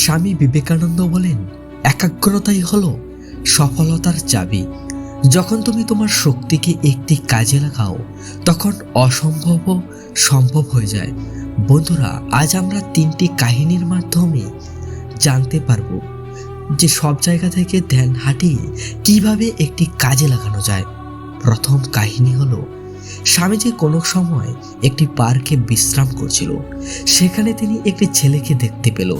স্বামী বিবেকানন্দ বলেন, একাগ্রতাই হলো সফলতার চাবি। যখন তুমি তোমার শক্তিকে একটি কাজে লাগাও, তখন অসম্ভবও সম্ভব হয়ে যায়। বন্ধুরা, আজ আমরা তিনটি কাহিনীর মাধ্যমে জানতে পারব যে সব জায়গা থেকে ধ্যান হাঁটিয়ে কীভাবে একটি কাজে লাগানো যায়। প্রথম কাহিনী হলো স্বামীজি কোনো সময় একটি পার্কে বিশ্রাম করছিল, সেখানে তিনি একটি ছেলেকে দেখতে পেল।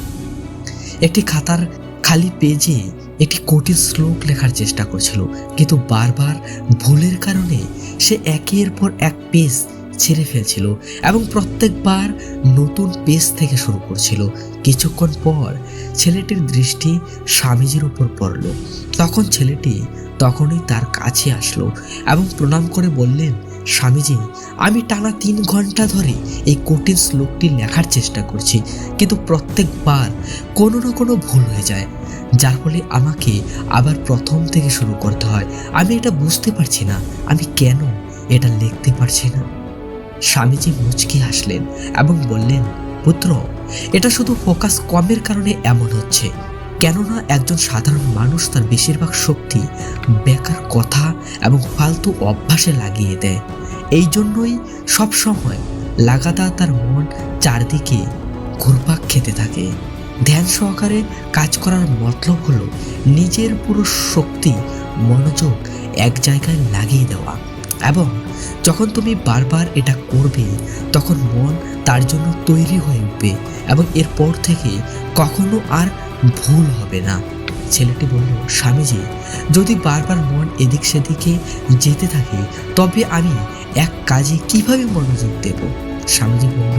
একটি খাতার খালি পেজে একটি কঠিন শ্লোক লেখার চেষ্টা করছিল, কিন্তু বারবার ভুলের কারণে সে একের পর এক পেজ ছেড়ে ফেলছিল এবং প্রত্যেকবার নতুন পেজ থেকে শুরু করছিল। কিছুক্ষণ পর ছেলেটির দৃষ্টি স্বামীজির উপর পড়ল। তখন ছেলেটি তখনই তার কাছে আসলো এবং প্রণাম করে বললেন স্বামীজি, আমি টানা তিন ঘণ্টা ধরে এই কঠিন শ্লোকটি লেখার চেষ্টা করছি, কিন্তু প্রত্যেকবার কোনো না কোনো ভুল হয়ে যায়। যার ফলে আমাকে আবার প্রথম থেকে শুরু করতে হয়। আমি এটা বুঝতে পারছি না, আমি কেন এটা লিখতে পারছি না? স্বামীজি মুচকি হাসলেন এবং বললেন, পুত্র, এটা শুধু ফোকাস কমের কারণে এমন হচ্ছে। কেননা একজন সাধারণ মানুষ তার বেশিরভাগ শক্তি বেকার কথা এবং ফালতু অভ্যাসে লাগিয়ে দেয়। এই জন্যই সবসময় লাগাতার তার মন চারদিকে ঘুরপাক খেতে থাকে। ধ্যান সহকারে কাজ করার মতলব হলো নিজের পুরো শক্তি মনোযোগ এক জায়গায় লাগিয়ে দেওয়া এবং যখন তুমি বারবার এটা করবে, তখন মন তার জন্য তৈরি হয়ে উঠবে এবং এরপর থেকে কখনো আর ভুল হবে না। ছেলেটি বলল, স্বামীজি, যদি বারবার মন এদিক সেদিকে যেতে থাকে, তবে আমি এক কাজে কীভাবে মনোযোগ দেব? স্বামীজি বলল,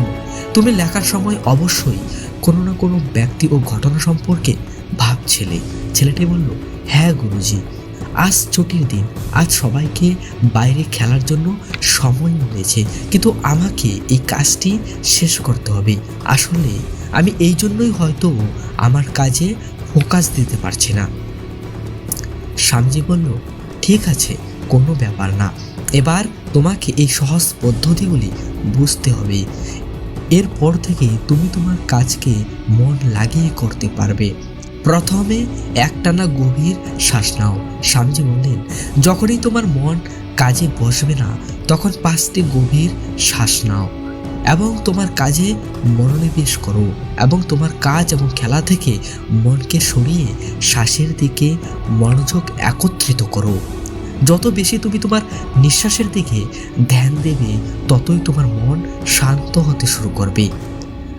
তুমি লেখার সময় অবশ্যই কোনো না কোনো ব্যক্তি ও ঘটনা সম্পর্কে ভাবছিলে ছেলেটি বলল হ্যাঁ গুরুজি, আজ ছুটির দিন। আজ সবাইকে বাইরে খেলার জন্য সময় মিলেছে, কিন্তু আমাকে এই কাজটি শেষ করতে হবে। আসলে আমি এই জন্যই হয়তো আমার কাজে ফোকাস দিতে পারছি না। স্বামীজি বলল, ঠিক আছে, কোনো ব্যাপার না। এবার তোমাকে এই সহজ পদ্ধতিগুলি বুঝতে হবে। এরপর থেকে তুমি তোমার কাজকে মন লাগিয়ে করতে পারবে। প্রথমে একটানা গভীর শ্বাস নাও। স্বামীজি বললেন, যখনই তোমার মন কাজে বসবে না, তখন পাঁচটি গভীর শ্বাস নাও। এবং তোমার কাজে মনোনিবেশ করো এবং তোমার কাজ এবং খেলা থেকে মনকে সরিয়ে শ্বাসের দিকে মনোযোগ একত্রিত করো। যত বেশি তুমি তোমার নিঃশ্বাসের দিকে ধ্যান দেবে, ততই তোমার মন শান্ত হতে শুরু করবে।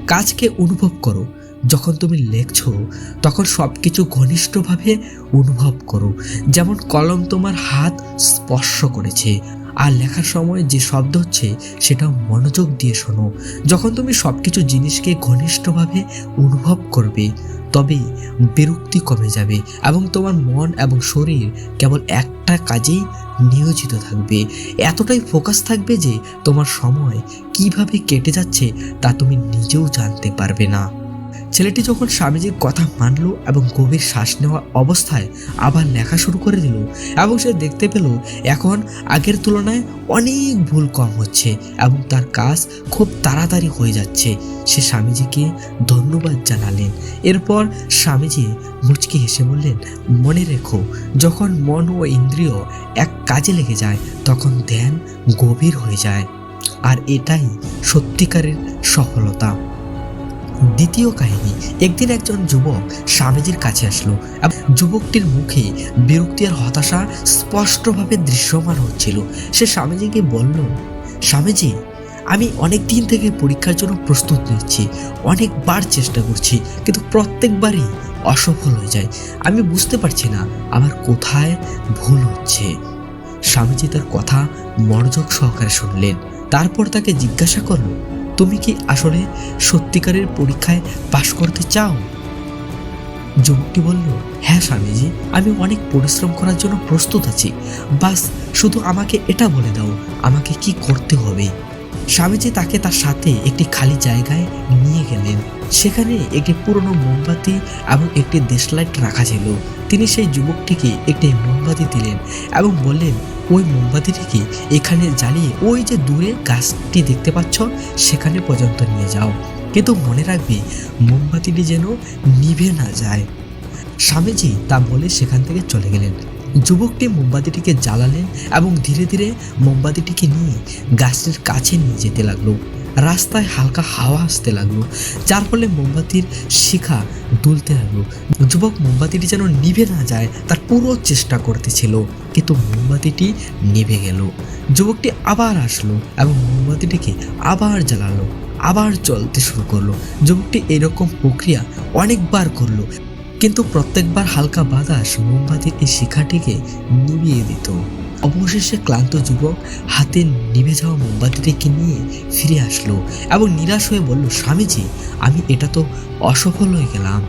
কাজকে অনুভব করো। যখন তুমি লেখছো, তখন সব কিছু ঘনিষ্ঠভাবে অনুভব করো। যেমন কলম তোমার হাত স্পর্শ করেছে আর লেখার সময় যে শব্দ হচ্ছে, সেটাও মনোযোগ দিয়ে শোনো। যখন তুমি সব কিছু জিনিসকে ঘনিষ্ঠভাবে অনুভব করবে তবে বিরক্তি কমে যাবে এবং তোমার মন এবং শরীর কেবল একটা কাজেই নিয়োজিত থাকবে। এতটাই ফোকাস থাকবে যে তোমার সময় কীভাবে কেটে যাচ্ছে তা তুমি নিজেও জানতে পারবে না। ছেলেটি যখন স্বামীজির কথা মানলো এবং গভীর শ্বাস নেওয়া অবস্থায় আবার লেখা শুরু করে দিল এবং সে দেখতে পেল এখন আগের তুলনায় অনেক ভুল কম হচ্ছে এবং তার কাজ খুব তাড়াতাড়ি হয়ে যাচ্ছে। সে স্বামীজিকে ধন্যবাদ জানালেন। এরপর স্বামীজি মুচকি হেসে বললেন, মনে রেখো, যখন মন ও ইন্দ্রিয় এক কাজে লেগে যায়, তখন ধ্যান গভীর হয়ে যায়। আর এটাই সত্যিকারের সফলতা। দ্বিতীয় কাহিনী, একদিন একজন যুবক স্বামীজির কাছে আসলো এবং যুবকটির মুখে বিরক্তি আর হতাশা স্পষ্টভাবে দৃশ্যমান হচ্ছিল। সে স্বামীজিকে বলল, স্বামীজি, আমি অনেক দিন থেকে পরীক্ষার জন্য প্রস্তুত নিচ্ছি, অনেকবার চেষ্টা করছি, কিন্তু প্রত্যেকবারই অসফল হয়ে যায়। আমি বুঝতে পারছি না আমার কোথায় ভুল হচ্ছে। স্বামীজি তার কথা মনোযোগ সহকারে শুনলেন, তারপর তাকে জিজ্ঞাসা করল তুমি কি আসলে সত্যিকারের পরীক্ষায় পাশ করতে চাও? যুবকটি বলল হ্যাঁ স্বামীজি, আমি অনেক পরিশ্রম করার জন্য প্রস্তুত আছি। বাস, শুধু আমাকে এটা বলে দাও, আমাকে কি করতে হবে? স্বামীজি তাকে তার সাথে একটি খালি জায়গায় নিয়ে গেলেন। সেখানে একটি পুরনো মোমবাতি এবং একটি দেশলাইট রাখা ছিল। তিনি সেই যুবকটিকে একটি মোমবাতি দিলেন এবং বললেন, ওই মোমবাতিটিকে এখানে জ্বালিয়ে ওই যে দূরে গাছটি দেখতে পাচ্ছ, সেখানে পর্যন্ত নিয়ে যাও। কিন্তু মনে রাখবে, মোমবাতিটি যেন নিভে না যায়। স্বামীজি তা বলে সেখান থেকে চলে গেলেন। যুবকটি মোমবাতিটিকে জ্বালালেন এবং ধীরে ধীরে মোমবাতিটিকে নিয়ে গাছের কাছে নিয়ে যেতে লাগল। রাস্তায় হালকা হাওয়া আসতে লাগল, যার ফলে মোমবাতির শিখা দুলতে লাগল। যুবক মোমবাতিটি যেন নিভে না যায়, তার পুরো চেষ্টা করতেছিল, কিন্তু মোমবাতিটি নিভে গেল। যুবকটি আবার আসলো এবং মোমবাতিটিকে আবার জ্বালালো, আবার চলতে শুরু করল। যুবকটি এরকম প্রক্রিয়া অনেকবার করল। কিন্তু প্রত্যেকবার হালকা বাতাস মোমবাতির এই শিখাটিকে নিভিয়ে দিত। অবশেষে ক্লান্ত যুবক হাতে নিভে যাওয়া মোমবাতিটিকে নিয়ে ফিরে আসলো এবং নিরাশ হয়ে বলল, স্বামীজি, আমি এটা তো অসফল হয়ে গেলাম।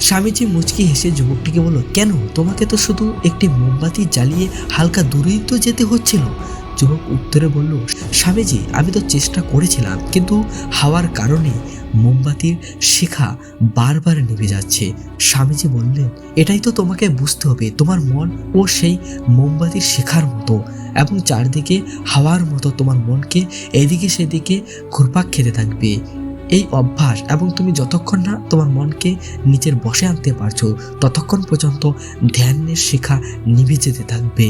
স্বামীজি মুচকি হেসে যুবকটিকে বলল, কেন? তোমাকে তো শুধু একটি মোমবাতি জ্বালিয়ে হালকা দূরেই তো যেতে হচ্ছিল। যুবক উত্তরে বলল, স্বামীজি, আমি তো চেষ্টা করেছিলাম, কিন্তু হাওয়ার কারণে মোমবাতির শিখা বারবার নিভে যাচ্ছে। স্বামীজি বললেন, এটাই তো তোমাকে বুঝতে হবে, তোমার মন ও সেই মোমবাতির শিখার মতো এবং চারদিকে হাওয়ার মতো তোমার মনকে এদিকে সেদিকে ঘুরপাক খেতে থাকবে। এই অভ্যাস এবং তুমি যতক্ষণ না তোমার মনকে নিচের বসে আনতে পারছ, ততক্ষণ পর্যন্ত ধ্যানের শিখা নিভে যেতে থাকবে।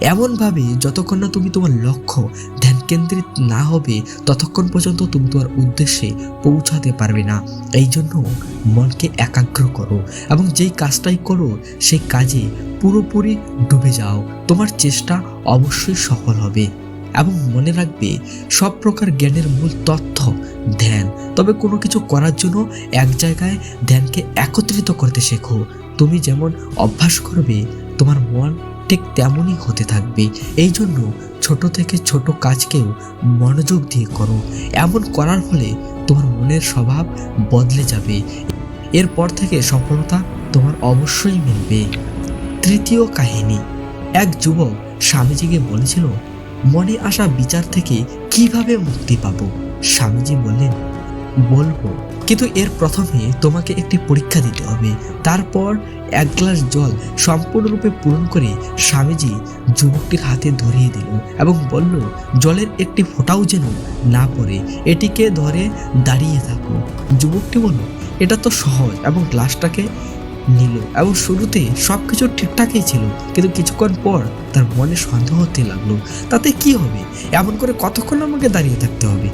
এমনভাবে যতক্ষণ না তুমি তোমার লক্ষ্য ধ্যান কেন্দ্রিত না হবে, ততক্ষণ পর্যন্ত তুমি তোমার উদ্দেশ্যে পৌঁছাতে পারবে না। এই জন্য মনকে একাগ্র করো এবং যেই কাজটাই করো, সেই কাজে পুরোপুরি ডুবে যাও। তোমার চেষ্টা অবশ্যই সফল হবে এবং মনে রাখবে সব প্রকার জ্ঞানের মূল তথ্য ধ্যান। তবে কোনো কিছু করার জন্য এক জায়গায় ধ্যানকে একত্রিত করতে শেখো। তুমি যেমন অভ্যাস করবে, তোমার মন ঠিক তেমনই হতে থাকবে। এই জন্য ছোট থেকে ছোট কাজকেও মনোযোগ দিয়ে করো। এমন করার ফলে তোমার মনের স্বভাব বদলে যাবে। এরপর থেকে সফলতা তোমার অবশ্যই মিলবে। তৃতীয় কাহিনী। এক যুবক স্বামীজিকে বলেছিল, মনে আসা বিচার থেকে কীভাবে মুক্তি পাবো? স্বামীজি বললেন, বলব। কিন্তু এর প্রথমে তোমাকে একটি পরীক্ষা দিতে হবে। তারপর এক গ্লাস জল সম্পূর্ণরূপে পূরণ করে স্বামীজি যুবকটির হাতে ধরিয়ে দিল এবং বলল, জলের একটি ফোঁটাও যেন না পড়ে, এটিকে ধরে দাঁড়িয়ে থাকো। যুবকটি বলল, এটা তো সহজ। এবং গ্লাসটাকে নিল এবং শুরুতে সব কিছু ঠিকঠাকই ছিল, কিন্তু কিছুক্ষণ পর তার মনে সন্দেহ হতে লাগল, তাতে কি হবে? এমন করে কতক্ষণ আমাকে দাঁড়িয়ে থাকতে হবে?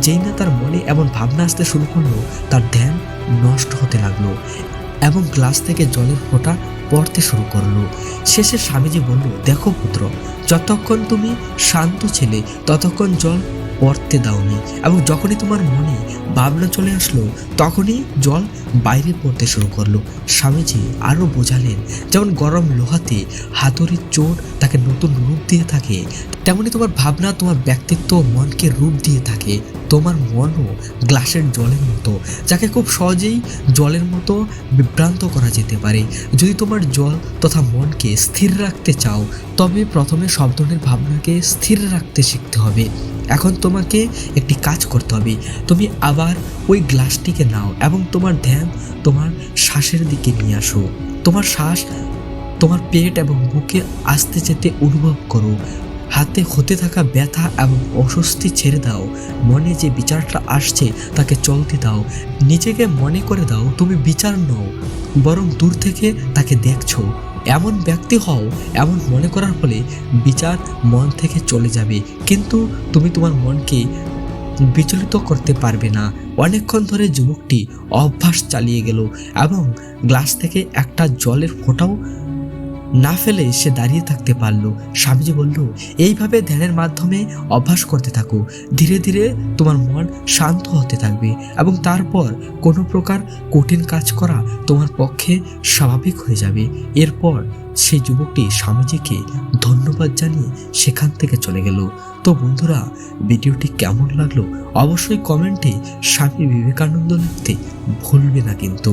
যেই না তার মনে এমন ভাবনা আসতে শুরু করল, তার ধ্যান নষ্ট হতে লাগল এবং গ্লাস থেকে জলের ফোঁটা পড়তে শুরু করল। শেষে স্বামীজি বলল, দেখো পুত্র, যতক্ষণ তুমি শান্ত ছেলে, ততক্ষণ জল পড়তে দাওনি এবং যখনই তোমার মনে ভাবনা চলে আসলো, তখনই জল বাইরে পড়তে শুরু করল। স্বামীজি আরও বোঝালেন, যেমন গরম লোহাতে হাতুড়ির চোট তাকে নতুন রূপ দিয়ে থাকে, তেমনি তোমার ভাবনা, তোমার ব্যক্তিত্ব মনকে রূপ দিয়ে থাকে। তোমার মনও গ্লাসের জলের মতো, যাকে খুব সহজেই জলের মতো বিভ্রান্ত করা যেতে পারে। যদি তোমার জল তথা মনকে স্থির রাখতে চাও, তবে প্রথমে সব ধরনের ভাবনাকে স্থির রাখতে শিখতে হবে। এখন তোমাকে একটি কাজ করতে হবে। তুমি আবার ওই গ্লাসটিকে নাও এবং তোমার ধ্যান তোমার শ্বাসের দিকে নিয়ে আসো। তোমার শ্বাস তোমার পেট এবং বুকে আসতে যেতে অনুভব করো। হাতে হতে থাকা ব্যথা এবং অস্বস্তি ছেড়ে দাও। মনে যে বিচারটা আসছে তাকে চলতে দাও। নিজেকে মনে করে দাও, তুমি বিচার নও, বরং দূর থেকে তাকে দেখছ। এমন ব্যক্তি হও, এমন মনে করার ফলে বিচার মন থেকে চলে যাবে। কিন্তু তুমি তোমার মনকে বিচলিত করতে পারবে না। অনেকক্ষণ ধরে যুবকটি অভ্যাস চালিয়ে গেল এবং গ্লাস থেকে একটা জলের ফোঁটাও না ফেলে সে দাঁড়িয়ে থাকতে পারল। স্বামীজি বলল, এইভাবে ধ্যানের মাধ্যমে অভ্যাস করতে থাকো। ধীরে ধীরে তোমার মন শান্ত হতে থাকবে এবং তারপর কোনো প্রকার কঠিন কাজ করা তোমার পক্ষে স্বাভাবিক হয়ে যাবে। এরপর সেই যুবকটি স্বামীজিকে ধন্যবাদ জানিয়ে সেখান থেকে চলে গেল। তো বন্ধুরা, ভিডিওটি কেমন লাগল অবশ্যই কমেন্টে স্বামী বিবেকানন্দ লিখতে ভুলবে না কিন্তু।